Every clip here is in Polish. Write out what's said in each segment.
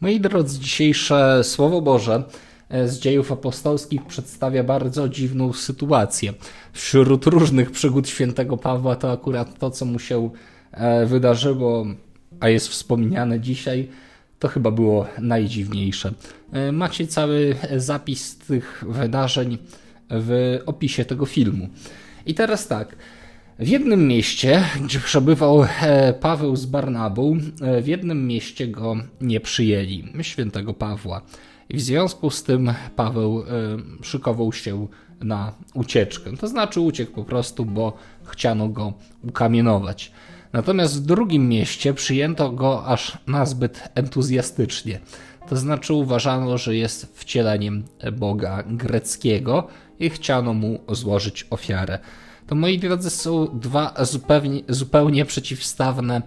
Moi drodzy, dzisiejsze Słowo Boże e, z dziejów apostolskich przedstawia bardzo dziwną sytuację. Wśród różnych przygód świętego Pawła to akurat to, co mu się e, wydarzyło, a jest wspomniane dzisiaj, to chyba było najdziwniejsze. E, Macie cały zapis tych wydarzeń w opisie tego filmu. I teraz tak. W jednym mieście, gdzie przebywał e, Paweł z Barnabą, e, w jednym mieście go nie przyjęli, świętego Pawła. I w związku z tym Paweł e, szykował się na ucieczkę. To znaczy uciekł po prostu, bo chciano go ukamienować. Natomiast w drugim mieście przyjęto go aż nazbyt entuzjastycznie. To znaczy uważano, że jest wcieleniem Boga greckiego i chciano mu złożyć ofiarę to moi drodzy są dwa zupełnie, zupełnie przeciwstawne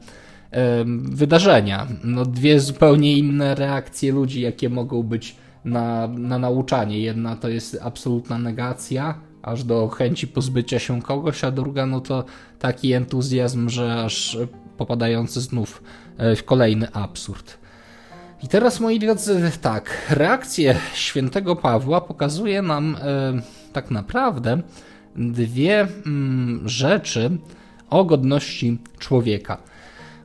wydarzenia. No, dwie zupełnie inne reakcje ludzi, jakie mogą być na, na nauczanie. Jedna to jest absolutna negacja, aż do chęci pozbycia się kogoś, a druga no to taki entuzjazm, że aż popadający znów e, w kolejny absurd. I teraz, moi drodzy, tak, reakcję świętego Pawła pokazuje nam e, tak naprawdę dwie mm, rzeczy o godności człowieka.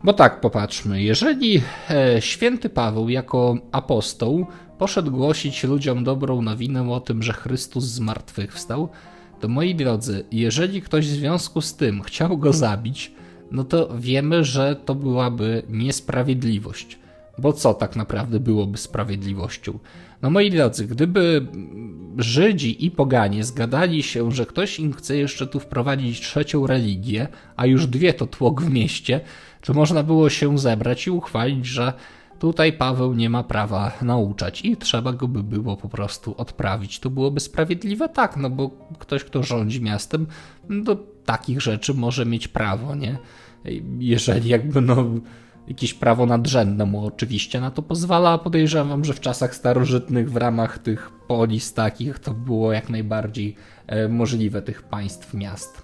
Bo tak, popatrzmy, jeżeli e, święty Paweł jako apostoł poszedł głosić ludziom dobrą nowinę o tym, że Chrystus zmartwychwstał, to moi drodzy, jeżeli ktoś w związku z tym chciał go zabić, no to wiemy, że to byłaby niesprawiedliwość. Bo co tak naprawdę byłoby sprawiedliwością? No moi drodzy, gdyby Żydzi i poganie zgadali się, że ktoś im chce jeszcze tu wprowadzić trzecią religię, a już dwie to tłok w mieście, to można było się zebrać i uchwalić, że tutaj Paweł nie ma prawa nauczać i trzeba go by było po prostu odprawić. To byłoby sprawiedliwe? Tak, no bo ktoś, kto rządzi miastem, do takich rzeczy może mieć prawo, nie? Jeżeli jakby no jakieś prawo nadrzędne mu oczywiście na to pozwala. Podejrzewam, że w czasach starożytnych w ramach tych polis takich to było jak najbardziej e, możliwe tych państw, miast.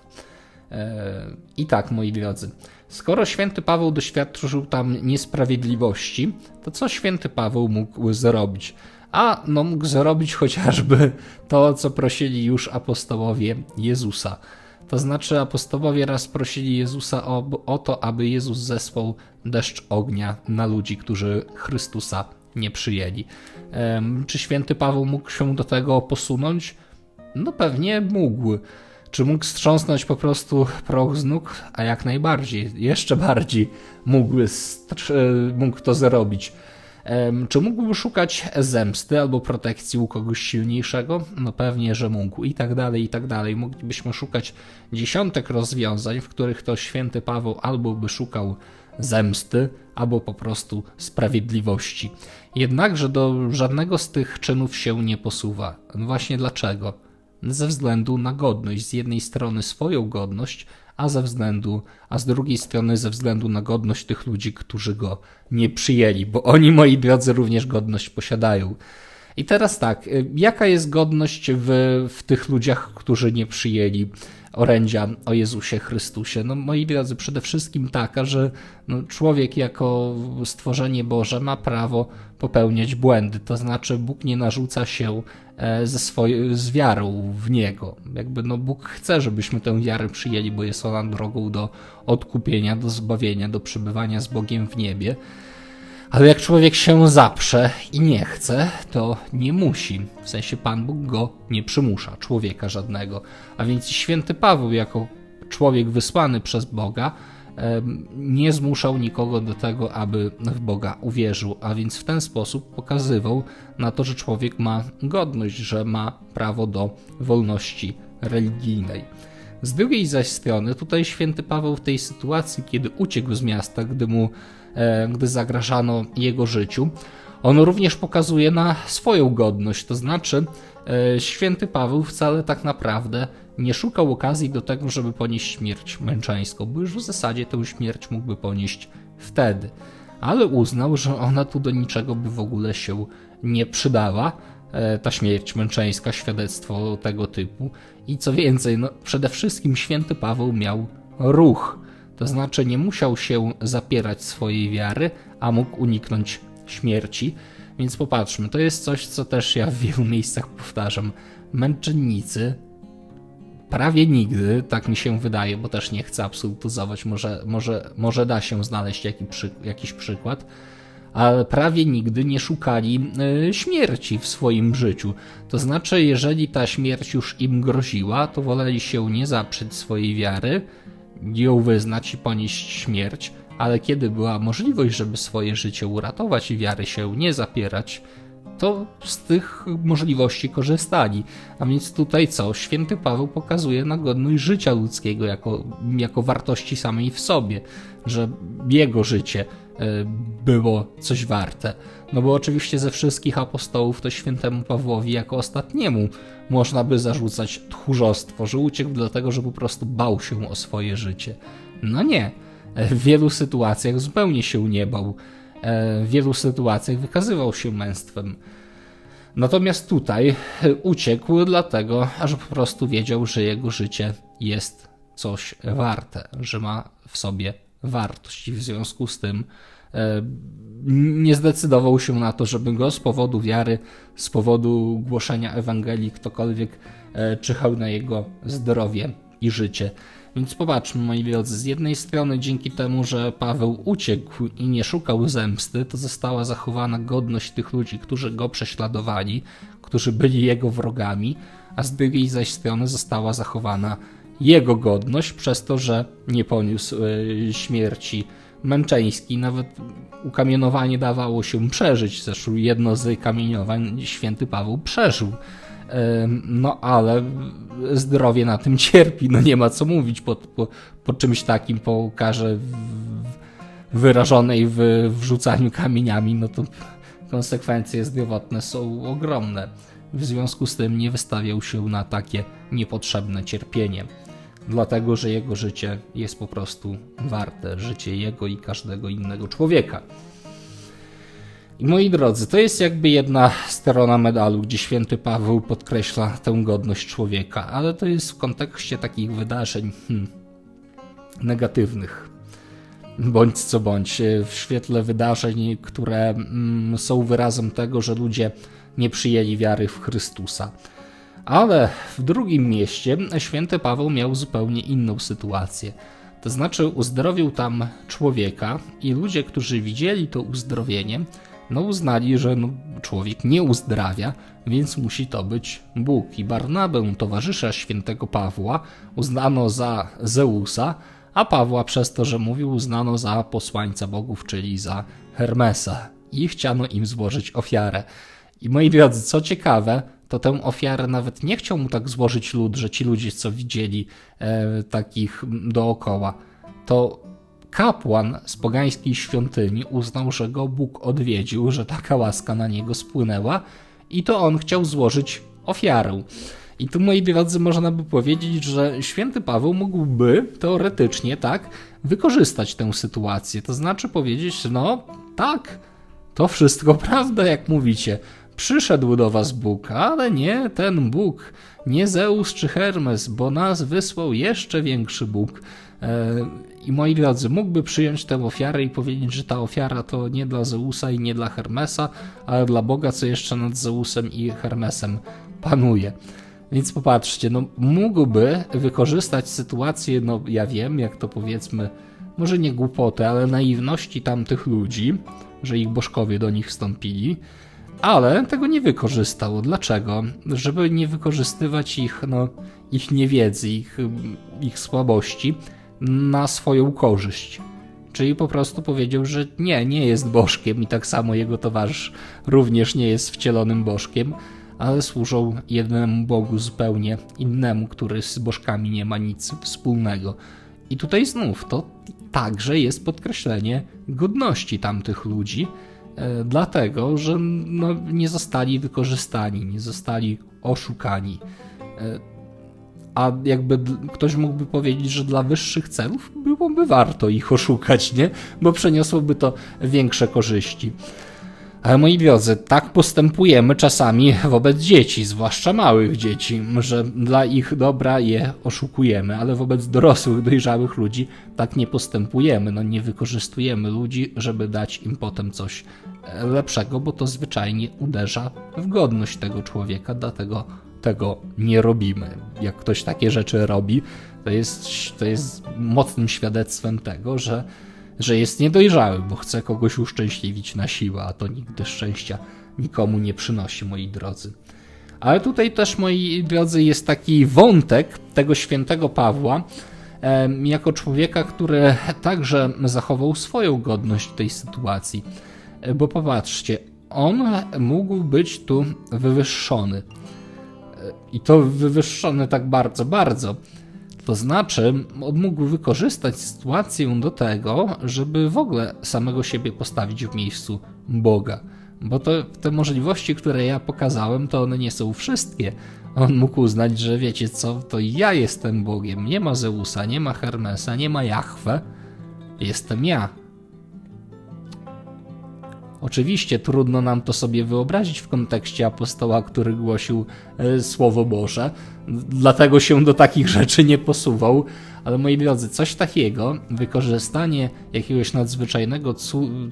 E, I tak, moi drodzy, skoro święty Paweł doświadczył tam niesprawiedliwości, to co święty Paweł mógł zrobić? A no mógł zrobić chociażby to, co prosili już apostołowie Jezusa. To znaczy apostołowie raz prosili Jezusa o, o to, aby Jezus zesłał deszcz ognia na ludzi, którzy Chrystusa nie przyjęli. Czy święty Paweł mógł się do tego posunąć? No pewnie mógł. Czy mógł strząsnąć po prostu proch z nóg? A jak najbardziej, jeszcze bardziej mógł, mógł to zrobić. Czy mógłby szukać zemsty albo protekcji u kogoś silniejszego? No pewnie, że mógł. I tak dalej, i tak dalej. Moglibyśmy szukać dziesiątek rozwiązań, w których to święty Paweł albo by szukał zemsty, albo po prostu sprawiedliwości. Jednakże do żadnego z tych czynów się nie posuwa. Właśnie dlaczego? Ze względu na godność. Z jednej strony swoją godność, a ze względu, a z drugiej strony ze względu na godność tych ludzi, którzy go nie przyjęli, bo oni, moi drodzy, również godność posiadają. I teraz tak, y, jaka jest godność w, w tych ludziach, którzy nie przyjęli orędzia o Jezusie Chrystusie? No, moi drodzy, przede wszystkim taka, że no, człowiek jako stworzenie Boże ma prawo popełniać błędy, to znaczy Bóg nie narzuca się ze swoj, z wiarą w Niego. Jakby no, Bóg chce, żebyśmy tę wiarę przyjęli, bo jest ona drogą do odkupienia, do zbawienia, do przebywania z Bogiem w niebie. Ale jak człowiek się zaprze i nie chce, to nie musi. W sensie Pan Bóg go nie przymusza, człowieka żadnego. A więc święty Paweł, jako człowiek wysłany przez Boga, nie zmuszał nikogo do tego, aby w Boga uwierzył, a więc w ten sposób pokazywał na to, że człowiek ma godność, że ma prawo do wolności religijnej. Z drugiej zaś strony, tutaj święty Paweł w tej sytuacji, kiedy uciekł z miasta, gdy mu E, gdy zagrażano jego życiu. On również pokazuje na swoją godność, to znaczy święty Paweł wcale tak naprawdę nie szukał okazji do tego, żeby ponieść śmierć męczeńską, bo już w zasadzie tę śmierć mógłby ponieść wtedy. Ale uznał, że ona tu do niczego by w ogóle się nie przydała, e, ta śmierć męczeńska, świadectwo tego typu. I co więcej, no, przede wszystkim święty Paweł miał ruch. To znaczy nie musiał się zapierać swojej wiary, a mógł uniknąć śmierci. Więc popatrzmy, to jest coś, co też ja w wielu miejscach powtarzam. Męczennicy prawie nigdy, tak mi się wydaje, bo też nie chcę absolutyzować, może, może, może da się znaleźć jaki przy, jakiś przykład, ale prawie nigdy nie szukali y, śmierci w swoim życiu. To znaczy, jeżeli ta śmierć już im groziła, to woleli się nie zaprzeć swojej wiary, ją wyznać i ponieść śmierć, ale kiedy była możliwość, żeby swoje życie uratować i wiary się nie zapierać, to z tych możliwości korzystali. A więc tutaj co? Święty Paweł pokazuje na godność życia ludzkiego jako, jako wartości samej w sobie, że jego życie e, było coś warte. No bo oczywiście ze wszystkich apostołów to świętemu Pawłowi jako ostatniemu można by zarzucać tchórzostwo, że uciekł dlatego, że po prostu bał się o swoje życie. No nie. W wielu sytuacjach zupełnie się nie bał. W wielu sytuacjach wykazywał się męstwem. Natomiast tutaj uciekł dlatego, że po prostu wiedział, że jego życie jest coś warte, że ma w sobie wartość i w związku z tym e, nie zdecydował się na to, żeby go z powodu wiary, z powodu głoszenia Ewangelii ktokolwiek e, czyhał na jego zdrowie i życie. Więc popatrzmy, moi drodzy, z jednej strony dzięki temu, że Paweł uciekł i nie szukał zemsty, to została zachowana godność tych ludzi, którzy go prześladowali, którzy byli jego wrogami, a z drugiej zaś strony została zachowana jego godność przez to, że nie poniósł e, śmierci męczeńskiej. Nawet ukamienowanie dawało się przeżyć. Zresztą jedno z kamieniowań święty Paweł przeżył. No ale zdrowie na tym cierpi, no nie ma co mówić po, po, po czymś takim, po karze wyrażonej w wrzucaniu kamieniami, no to konsekwencje zdrowotne są ogromne. W związku z tym nie wystawiał się na takie niepotrzebne cierpienie, dlatego że jego życie jest po prostu warte, życie jego i każdego innego człowieka. I moi drodzy, to jest jakby jedna strona medalu, gdzie święty Paweł podkreśla tę godność człowieka, ale to jest w kontekście takich wydarzeń hmm, negatywnych. Bądź co bądź, e, w świetle wydarzeń, które mm, są wyrazem tego, że ludzie nie przyjęli wiary w Chrystusa. Ale w drugim mieście święty Paweł miał zupełnie inną sytuację. To znaczy, uzdrowił tam człowieka, i ludzie, którzy widzieli to uzdrowienie, no uznali, że no, człowiek nie uzdrawia, więc musi to być Bóg. I Barnabę, towarzysza świętego Pawła, uznano za Zeusa, a Pawła przez to, że mówił, uznano za posłańca bogów, czyli za Hermesa. I chciano im złożyć ofiarę. I moi drodzy, co ciekawe, to tę ofiarę nawet nie chciał mu tak złożyć lud, że ci ludzie, co widzieli e, takich dookoła, to kapłan z pogańskiej świątyni uznał, że go Bóg odwiedził, że taka łaska na niego spłynęła i to on chciał złożyć ofiarę. I tu, moi drodzy, można by powiedzieć, że święty Paweł mógłby teoretycznie tak wykorzystać tę sytuację. To znaczy powiedzieć, no tak, to wszystko prawda, jak mówicie. Przyszedł do was Bóg, ale nie ten Bóg, nie Zeus czy Hermes, bo nas wysłał jeszcze większy Bóg. E, I moi drodzy, mógłby przyjąć tę ofiarę i powiedzieć, że ta ofiara to nie dla Zeusa i nie dla Hermesa, ale dla Boga, co jeszcze nad Zeusem i Hermesem panuje. Więc popatrzcie, no mógłby wykorzystać sytuację, no ja wiem, jak to powiedzmy, może nie głupoty, ale naiwności tamtych ludzi, że ich bożkowie do nich wstąpili, ale tego nie wykorzystał. Dlaczego? Żeby nie wykorzystywać ich, no, ich niewiedzy, ich, ich słabości na swoją korzyść. Czyli po prostu powiedział, że nie, nie jest bożkiem i tak samo jego towarzysz również nie jest wcielonym bożkiem, ale służą jednemu Bogu zupełnie innemu, który z bożkami nie ma nic wspólnego. I tutaj znów to także jest podkreślenie godności tamtych ludzi, e, dlatego że no, nie zostali wykorzystani, nie zostali oszukani. A jakby ktoś mógłby powiedzieć, że dla wyższych celów byłoby warto ich oszukać, nie? Bo przeniosłoby to większe korzyści. Ale moi drodzy, tak postępujemy czasami wobec dzieci, zwłaszcza małych dzieci, że dla ich dobra je oszukujemy, ale wobec dorosłych, dojrzałych ludzi tak nie postępujemy. No nie wykorzystujemy ludzi, żeby dać im potem coś e, lepszego, bo to zwyczajnie uderza w godność tego człowieka, dlatego tego nie robimy. Jak ktoś takie rzeczy robi, to jest, to jest mocnym świadectwem tego, że że jest niedojrzały, bo chce kogoś uszczęśliwić na siłę, a to nigdy szczęścia nikomu nie przynosi, moi drodzy. Ale tutaj też, moi drodzy, jest taki wątek tego świętego Pawła, jako człowieka, który także zachował swoją godność w tej sytuacji. E, bo popatrzcie, on mógł być tu wywyższony. I to wywyższony tak bardzo, bardzo to znaczy, mógł wykorzystać sytuację do tego, żeby w ogóle samego siebie postawić w miejscu Boga. Bo to, te możliwości, które ja pokazałem, to one nie są wszystkie. On mógł uznać, że wiecie co, to ja jestem Bogiem. Nie ma Zeusa, nie ma Hermesa, nie ma Jahwe. Jestem ja. Oczywiście trudno nam to sobie wyobrazić w kontekście apostoła, który głosił e, Słowo Boże, dlatego się do takich rzeczy nie posuwał. Ale moi drodzy, coś takiego, wykorzystanie jakiegoś nadzwyczajnego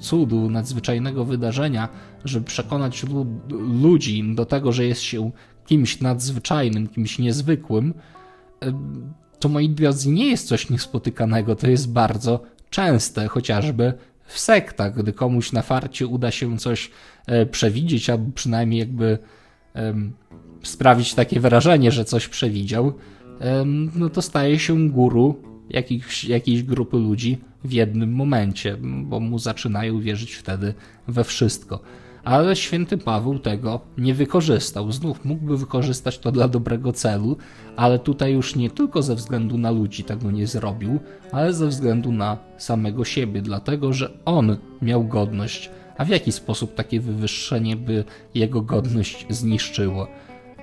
cudu, nadzwyczajnego wydarzenia, żeby przekonać ludzi do tego, że jest się kimś nadzwyczajnym, kimś niezwykłym, e, to moi drodzy, nie jest coś niespotykanego, to jest bardzo częste, chociażby w sektach, gdy komuś na farcie uda się coś e, przewidzieć, albo przynajmniej jakby sprawić takie wrażenie, że coś przewidział, no to staje się guru jakiejś, jakiejś grupy ludzi w jednym momencie, bo mu zaczynają wierzyć wtedy we wszystko ale święty Paweł tego nie wykorzystał. Znów mógłby wykorzystać to dla dobrego celu, ale tutaj już nie tylko ze względu na ludzi tego nie zrobił, ale ze względu na samego siebie, dlatego że on miał godność. A w jaki sposób takie wywyższenie by jego godność zniszczyło?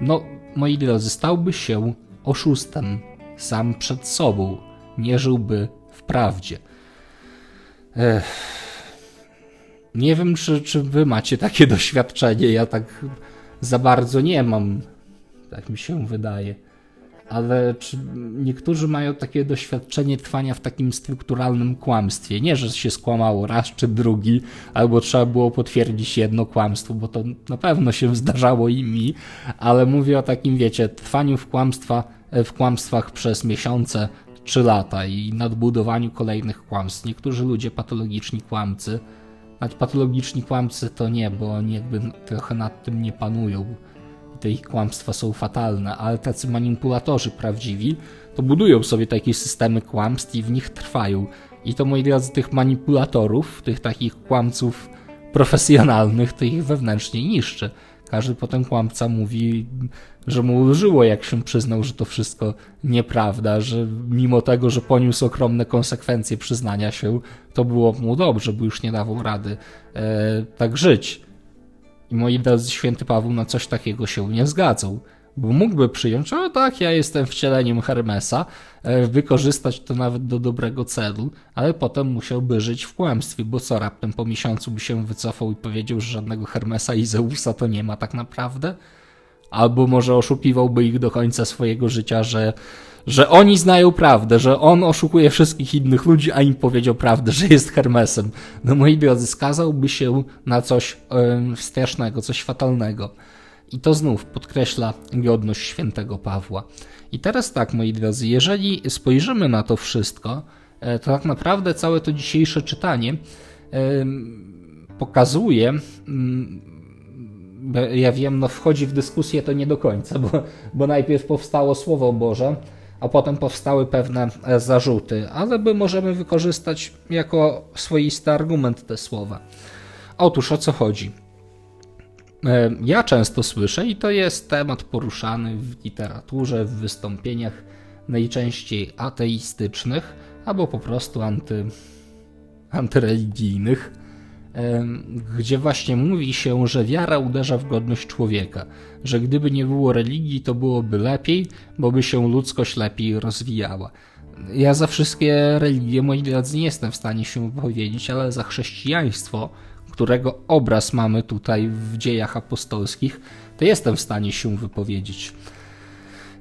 No, moi drodzy, stałby się oszustem sam przed sobą, nie żyłby w prawdzie. Ech. Nie wiem, czy, czy wy macie takie doświadczenie. Ja tak za bardzo nie mam. Tak mi się wydaje. Ale czy niektórzy mają takie doświadczenie trwania w takim strukturalnym kłamstwie? Nie, że się skłamało raz czy drugi, albo trzeba było potwierdzić jedno kłamstwo, bo to na pewno się zdarzało i mi, ale mówię o takim, wiecie, trwaniu w, kłamstwa, w kłamstwach przez miesiące czy lata i nadbudowaniu kolejnych kłamstw. Niektórzy ludzie, patologiczni kłamcy, nawet patologiczni kłamcy to nie, bo oni jakby trochę nad tym nie panują. I te ich kłamstwa są fatalne, ale tacy manipulatorzy prawdziwi to budują sobie takie systemy kłamstw i w nich trwają. I to moi drodzy, tych manipulatorów, tych takich kłamców profesjonalnych, to ich wewnętrznie niszczy. Każdy potem kłamca mówi, że mu ulżyło, jak się przyznał, że to wszystko nieprawda, że mimo tego, że poniósł ogromne konsekwencje przyznania się, to było mu dobrze, bo już nie dawał rady e, tak żyć. I moi drodzy, święty Paweł na coś takiego się nie zgadzał, mógłby przyjąć, o tak, ja jestem wcieleniem Hermesa, e, wykorzystać to nawet do dobrego celu, ale potem musiałby żyć w kłamstwie, bo co raptem po miesiącu by się wycofał i powiedział, że żadnego Hermesa i Zeusa to nie ma tak naprawdę? Albo może oszukiwałby ich do końca swojego życia, że, że oni znają prawdę, że on oszukuje wszystkich innych ludzi, a im powiedział prawdę, że jest Hermesem. No moi drodzy, skazałby się na coś yy, strasznego, coś fatalnego. I to znów podkreśla godność świętego Pawła. I teraz tak, moi drodzy, jeżeli spojrzymy na to wszystko, e, to tak naprawdę całe to dzisiejsze czytanie pokazuje mm, ja wiem, no wchodzi w dyskusję to nie do końca, bo, bo najpierw powstało Słowo Boże, a potem powstały pewne e, zarzuty, ale by możemy wykorzystać jako swoisty argument te słowa. Otóż o co chodzi? E, ja często słyszę, i to jest temat poruszany w literaturze, w wystąpieniach najczęściej ateistycznych albo po prostu anty, antyreligijnych, gdzie właśnie mówi się, że wiara uderza w godność człowieka, że gdyby nie było religii, to byłoby lepiej, bo by się ludzkość lepiej rozwijała. Ja za wszystkie religie, moi drodzy, nie jestem w stanie się wypowiedzieć, ale za chrześcijaństwo, którego obraz mamy tutaj w dziejach apostolskich, to jestem w stanie się wypowiedzieć.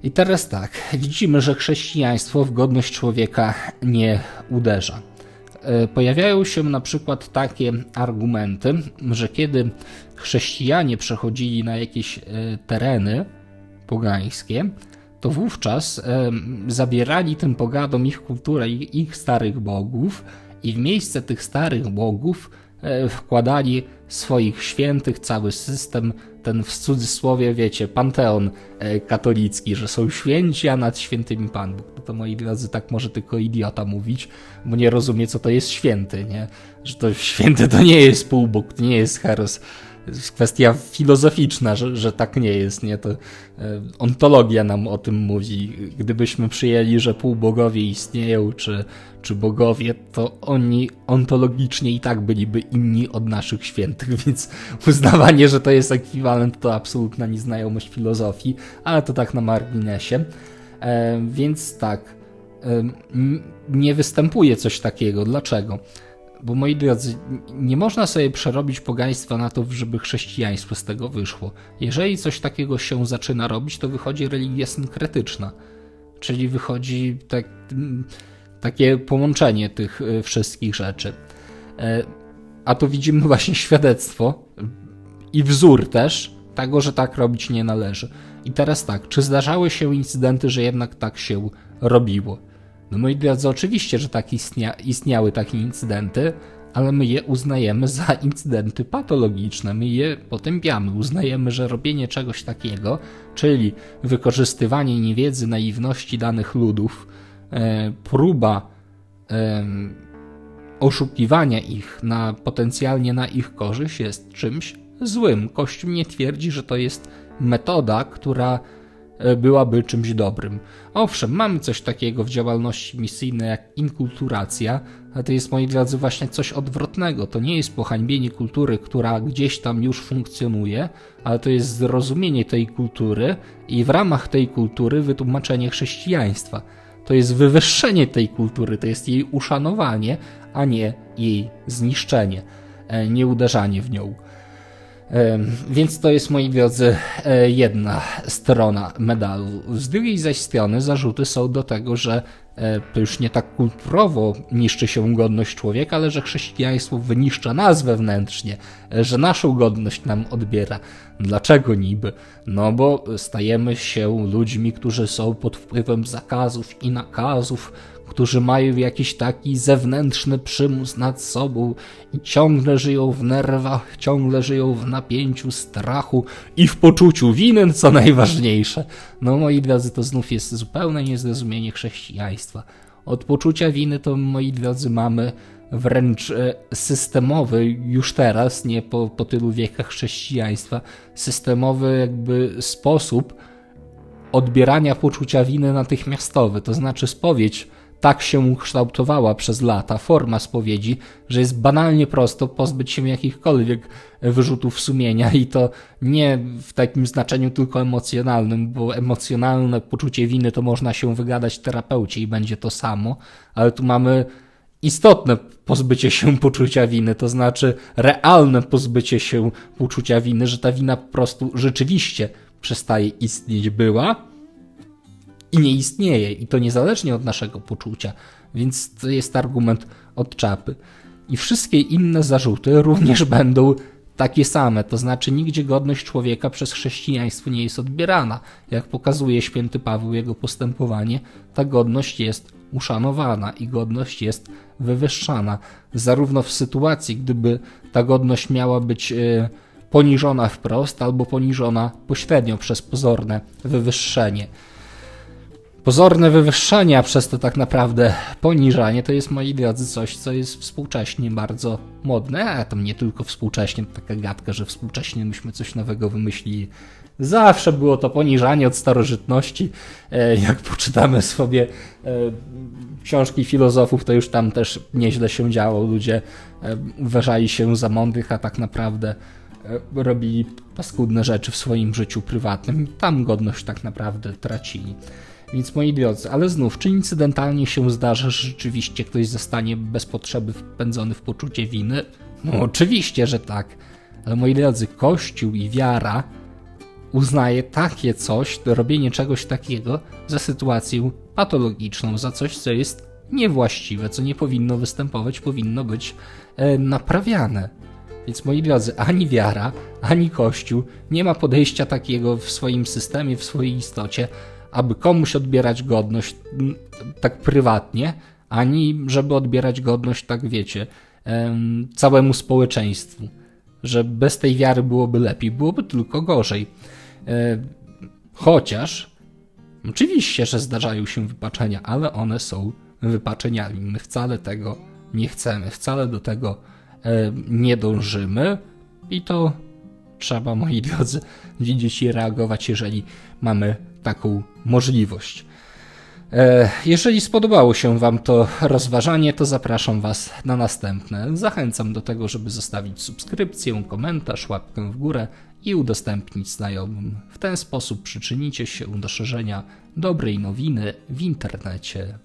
I teraz tak, widzimy, że chrześcijaństwo w godność człowieka nie uderza. E, pojawiają się na przykład takie argumenty, że kiedy chrześcijanie przechodzili na jakieś e, tereny pogańskie, to wówczas e, zabierali tym pogadom ich kulturę ich starych bogów i w miejsce tych starych bogów wkładali swoich świętych, cały system, ten w cudzysłowie, wiecie, panteon katolicki, że są święci, a nad świętymi Pan Bóg. No to moi drodzy, tak może tylko idiota mówić, bo nie rozumie, co to jest święty, nie? Że to święty to nie jest półbóg, to nie jest heros. Kwestia filozoficzna, że, że tak nie jest, nie? To e, ontologia nam o tym mówi. Gdybyśmy przyjęli, że półbogowie istnieją, czy, czy bogowie, to oni ontologicznie i tak byliby inni od naszych świętych, więc uznawanie, że to jest ekwiwalent, to absolutna nieznajomość filozofii, ale to tak na marginesie. E, więc tak, e, nie występuje coś takiego. Dlaczego? Bo moi drodzy, nie można sobie przerobić pogaństwa na to, żeby chrześcijaństwo z tego wyszło. Jeżeli coś takiego się zaczyna robić, to wychodzi religia synkretyczna. Czyli wychodzi tak, takie połączenie tych e, wszystkich rzeczy. A tu widzimy właśnie świadectwo i wzór też tego, że tak robić nie należy. I teraz tak, czy zdarzały się incydenty, że jednak tak się robiło? No moi drodzy, oczywiście, że tak istnia istniały takie incydenty, ale my je uznajemy za incydenty patologiczne, my je potępiamy, uznajemy, że robienie czegoś takiego, czyli wykorzystywanie niewiedzy, naiwności danych ludów, e, próba oszukiwania ich na potencjalnie na ich korzyść jest czymś złym. Kościół nie twierdzi, że to jest metoda, która byłaby czymś dobrym. Owszem, mamy coś takiego w działalności misyjnej jak inkulturacja, ale to jest, moi drodzy, właśnie coś odwrotnego. To nie jest pohańbienie kultury, która gdzieś tam już funkcjonuje, ale to jest zrozumienie tej kultury i w ramach tej kultury wytłumaczenie chrześcijaństwa. To jest wywyższenie tej kultury, to jest jej uszanowanie, a nie jej zniszczenie, e, nie uderzanie w nią. Więc to jest, moi drodzy, e, jedna strona medalu. Z drugiej zaś strony zarzuty są do tego, że e, to już nie tak kulturowo niszczy się godność człowieka, ale że chrześcijaństwo wyniszcza nas wewnętrznie, e, że naszą godność nam odbiera. Dlaczego niby? No bo stajemy się ludźmi, którzy są pod wpływem zakazów i nakazów, którzy mają jakiś taki zewnętrzny przymus nad sobą i ciągle żyją w nerwach, ciągle żyją w napięciu, strachu i w poczuciu winy, co najważniejsze. No moi drodzy, to znów jest zupełne niezrozumienie chrześcijaństwa. Od poczucia winy to, moi drodzy, mamy wręcz e, systemowy już teraz, nie po, po tylu wiekach chrześcijaństwa, systemowy jakby sposób odbierania poczucia winy natychmiastowy, to znaczy spowiedź tak się ukształtowała przez lata forma spowiedzi, że jest banalnie prosto pozbyć się jakichkolwiek wyrzutów sumienia i to nie w takim znaczeniu tylko emocjonalnym, bo emocjonalne poczucie winy to można się wygadać terapeucie i będzie to samo, ale tu mamy istotne pozbycie się poczucia winy, to znaczy realne pozbycie się poczucia winy, że ta wina po prostu rzeczywiście przestaje istnieć była i nie istnieje, i to niezależnie od naszego poczucia, więc to jest argument od czapy. I wszystkie inne zarzuty również będą takie same, to znaczy nigdzie godność człowieka przez chrześcijaństwo nie jest odbierana. Jak pokazuje święty Paweł jego postępowanie, ta godność jest uszanowana i godność jest wywyższana, zarówno w sytuacji, gdyby ta godność miała być e, poniżona wprost, albo poniżona pośrednio przez pozorne wywyższenie pozorne wywyższanie, a przez to tak naprawdę poniżanie, to jest, moi drodzy, coś, co jest współcześnie bardzo modne, a to nie tylko współcześnie, taka gadka, że współcześnie myśmy coś nowego wymyślili. Zawsze było to poniżanie od starożytności. E, jak poczytamy sobie e, książki filozofów, to już tam też nieźle się działo. Ludzie e, uważali się za mądrych, a tak naprawdę robili paskudne rzeczy w swoim życiu prywatnym. Tam godność tak naprawdę tracili. Więc moi drodzy, ale znów, czy incydentalnie się zdarza, że rzeczywiście ktoś zostanie bez potrzeby wpędzony w poczucie winy? No oczywiście, że tak. Ale moi drodzy, Kościół i wiara uznaje takie coś, robienie czegoś takiego za sytuację patologiczną, za coś, co jest niewłaściwe, co nie powinno występować, powinno być e, naprawiane. Więc moi drodzy, ani wiara, ani Kościół nie ma podejścia takiego w swoim systemie, w swojej istocie, aby komuś odbierać godność tak prywatnie, ani żeby odbierać godność, tak wiecie, em, całemu społeczeństwu. Że bez tej wiary byłoby lepiej, byłoby tylko gorzej. E, Chociaż oczywiście, że zdarzają się wypaczenia, ale one są wypaczeniami. My wcale tego nie chcemy, wcale do tego e, nie dążymy i to trzeba, moi drodzy, widzieć i reagować, jeżeli mamy taką możliwość. E, Jeżeli spodobało się Wam to rozważanie, to zapraszam Was na następne. Zachęcam do tego, żeby zostawić subskrypcję, komentarz, łapkę w górę i udostępnić znajomym. W ten sposób przyczynicie się do szerzenia dobrej nowiny w internecie.